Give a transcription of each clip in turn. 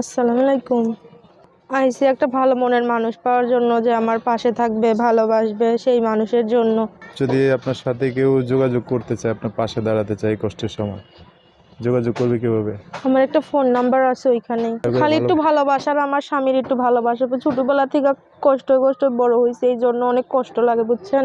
আসসালামু আলাইকুম। আইসি একটা ভালো মনের মানুষ পাওয়ার জন্য যে আমার পাশে থাকবে ভালোবাসবে সেই মানুষের জন্য। যদি আপনার সাথে কেউ যোগাযোগ করতে চায় আপনার পাশে দাঁড়াতে চায় এই কষ্টের সময় যোগাযোগ করবে কীভাবে? আমার একটা ফোন নাম্বার আছে ওইখানে। খালি একটু ভালোবাসার আমার স্বামীর একটু ভালোবাসা। ছোটবেলা থেকে কষ্ট কষ্ট বড় হয়েছে এই জন্য অনেক কষ্ট লাগে বুঝছেন?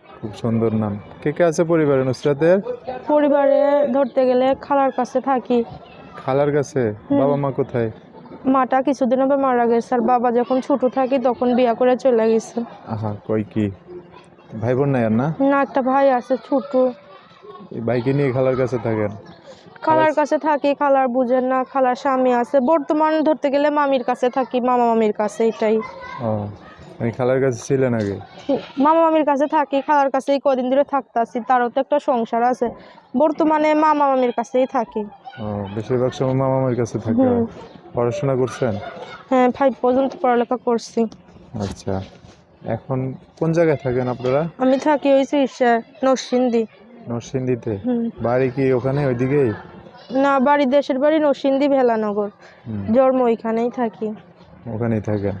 খুব সুন্দর নাম। কে কে আছে পরিবারে নুসরাতের? পরিবারে ধরতে গেলে খালার কাছে থাকি। খালার কাছে? বাবা মা কোথায়? মাটা কিছুদিন হবে মারা গেছে আর বাবা যখন ছোট থাকি তখন বিয়া করে চলে গেছে। আহা কই কি? ভাই বোন নাই আর না? না একটা ভাই আছে ছোট। এই ভাইকে নিয়ে খালার কাছে থাকেন? খালার কাছে থাকি খালার বুঝেন না খালার স্বামী আছে। বর্তমান ধরতে গেলে মামির কাছে থাকি মামা মামির কাছে এটাই। ও খালার কাছে ছিলেন আগে। মামা মামির কাছে থাকি খালার কাছেই কদিন ধরে থাকতাছি তারও তো একটা সংসার আছে। বর্তমানে মামা মামির কাছেই থাকি। বেশিরভাগ সময় মামা মামির কাছে থাকে। পড়াশোনা করছেন? হ্যাঁ ফাইভ পর্যন্ত পড়ালেখা করছি। আচ্ছা। এখন কোন জায়গায় থাকেন আপনারা? আমি থাকি ওই শীর্ষে নরসিংদী। নরসিংদীতে? বাড়ি কি ওখানে ওইদিকেই? না বাড়ি দেশের বাড়ি নরসিংদী ভেলানগর। জন্ম ওইখানেই থাকি। ওখানেই থাকেন।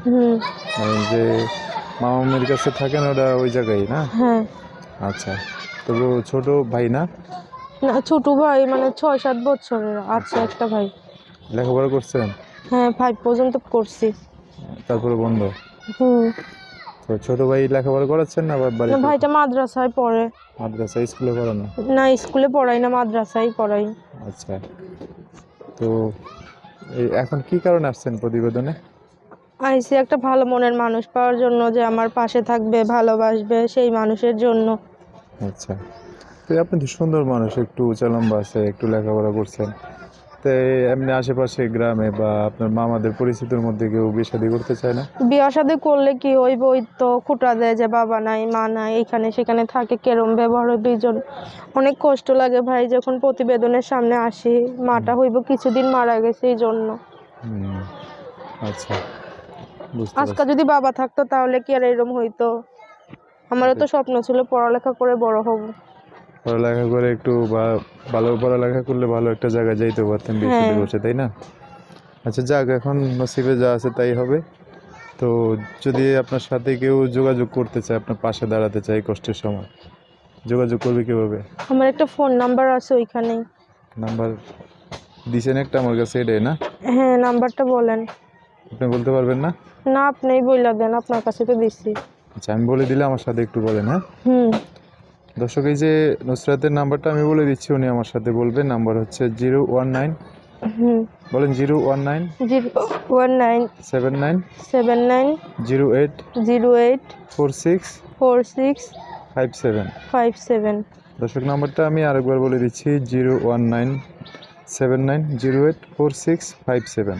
মানে যে মামা মামির কাছে থাকেন ওটা ওই জায়গায় না? হ্যাঁ। আচ্ছা। তবু ছোট ভাই না? না ছোট ভাই মানে ছয় সাত বছরের আছে একটা ভাই। লেখাপড়া করছেন? হ্যাঁ ফাইভ পর্যন্ত করছি। তারপরে বন্ধ? হুম। তো ছোট ভাই লেখাপড়া করাচ্ছেন না বাড়িতে? ভাইটা মাদ্রাসায় পড়ে। মাদ্রাসা স্কুলে পড়ানো না? স্কুলে পড়াই না মাদ্রাসায় পড়াই। আচ্ছা। তো এখন কি কারণে আসছেন প্রতিবেদনে? আইসি একটা ভালো মনের মানুষ পাওয়ার জন্য যে আমার পাশে থাকবে ভালোবাসবে সেই মানুষের জন্য। আচ্ছা। তো আপনি তো সুন্দর মানুষ একটু উঁচা লম্বা আছে একটু লেখাপড়া করছেন। তো এমনি আশেপাশে গ্রামে বা আপনার মামাদের পরিচিতির মধ্যে কেউ বিয়ে শাদী করতে চায় না? বিয়া শাদী করলে কি হইব ওই তো খুঁটা দেয় যে বাবা নাই মা নাই এখানে সেখানে থাকে কেরম ব্যবহার হয় দুইজন। অনেক কষ্ট লাগে ভাই যখন প্রতিবেদনের সামনে আসি মাটা হইব কিছুদিন মারা গেছে এই জন্য আচ্ছা। আজকে যদি বাবা থাকতো তাহলে কি আর এরকম হইতো? আমারও তো স্বপ্ন ছিল পড়ালেখা করে বড় হব। পড়ালেখা করে একটু বা ভালো পড়ালেখা করলে ভালো একটা জায়গায় যাইতে পারতেন শাদী হ্যাঁ। বসে তাই না? আচ্ছা যাক এখন নসিবে যা আছে তাই হবে। তো যদি আপনার সাথে কেউ যোগাযোগ করতে চায় আপনার পাশে দাঁড়াতে চায় কষ্টের সময় যোগাযোগ করবে কীভাবে? আমার একটা ফোন নাম্বার আছে ওইখানে নাম্বার দিছেন একটা আমার কাছে এটাই না? হ্যাঁ নাম্বারটা বলেন। আপনি বলতে পারবেন না? না আপনিই বইলা দেন আপনার কাছে তো দিছি। আচ্ছা আমি বলে দিলে আমার সাথে একটু বলেন হ্যাঁ? হুম। দর্শক এই যে নুসরাতের নাম্বারটা আমি বলে দিচ্ছি উনি আমার সাথে বলবেন। নাম্বার হচ্ছে জিরো ওয়ান নাইন। হুম। বলেন zero one nine. Zero one nine. Seven nine. Seven nine. Zero eight. Zero eight. Four six. Four six. Five seven. Five seven. দর্শক নাম্বারটা আমি আরেকবার বলে দিচ্ছি zero one nine seven nine zero eight four six five seven.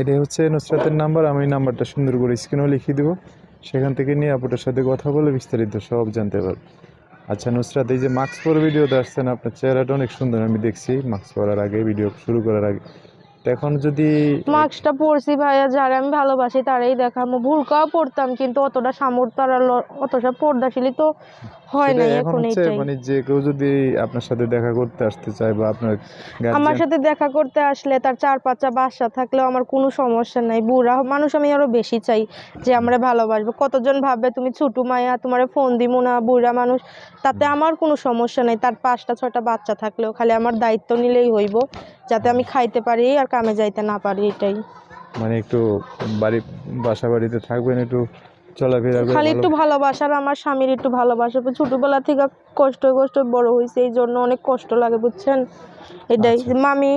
এটাই হচ্ছে নুসরাতের number, আমি নাম্বারটা সুন্দর করে স্ক্রিনেও লিখিয়ে দেবো। সেখান থেকে নিয়ে আপুটার সাথে কথা বলে বিস্তারিত সব জানতে পারব। আচ্ছা নুসরাত, এই যে মাস্ক পরে ভিডিওতে আসছেন, আপনার চেহারাটা অনেক সুন্দর, আমি দেখছি মাস্ক পরার আগে ভিডিও শুরু করার আগে। এখন যদি মাস্কটা পরছি ভাইয়া, যারা আমি ভালোবাসি তারাই দেখামো। ভুলকাও পড়তাম, কিন্তু অতটা সামর্থ্য আর অতটা পর্দাশীলি তো হয় না এখন এইটাই। মানে যে কেউ যদি আপনার সাথে দেখা করতে আসতে চায় বা আপনার আমার সাথে দেখা করতে আসলে তার চার পাঁচটা বাসা থাকলেও আমার কোনো সমস্যা নাই। বুড়া মানুষ আমি আরও বেশি চাই যে আমরা ভালোবাসবো। কতজন ভাববে তুমি ছোট মায়া তোমার ফোন দিমু না বুড়া মানুষ তাতে আমার কোনো সমস্যা নাই। তার পাঁচটা ছয়টা বাচ্চা থাকলেও খালি আমার দায়িত্ব নিলেই হইব যাতে আমি খাইতে পারি আর কামে যাইতে না পারি এটাই। মানে একটু বাড়ি বাসা বাড়িতে থাকবেন একটু চলাফেরা খালি একটু ভালো- ভালোবাসার আমার স্বামীর একটু ভালোবাসা। ছোটবেলা থেকে কষ্ট কষ্ট বড় হয়েছে এই জন্য অনেক কষ্ট লাগে বুঝছেন? এটাই। আচ্ছা। মামি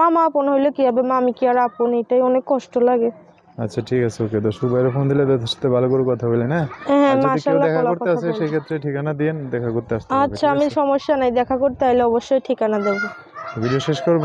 মামা আপন হইলে কি হবে? মামি কি আর আপন? এটাই অনেক কষ্ট লাগে। আচ্ছা ঠিক আছে ওকে দর্শক ভাইয়ের ফোন দিলে তাদের সাথে ভালো করে কথা বলেন হ্যাঁ হ্যাঁ আর যদি কেউ মাশাআল্লাহ দেখা করতে আসে বলে। সেক্ষেত্রে ঠিকানা দিয়েন দেখা করতে আসতে আচ্ছা আমি সমস্যা নাই দেখা করতে আইলে অবশ্যই ঠিকানা দেবো। ভিডিও শেষ করব?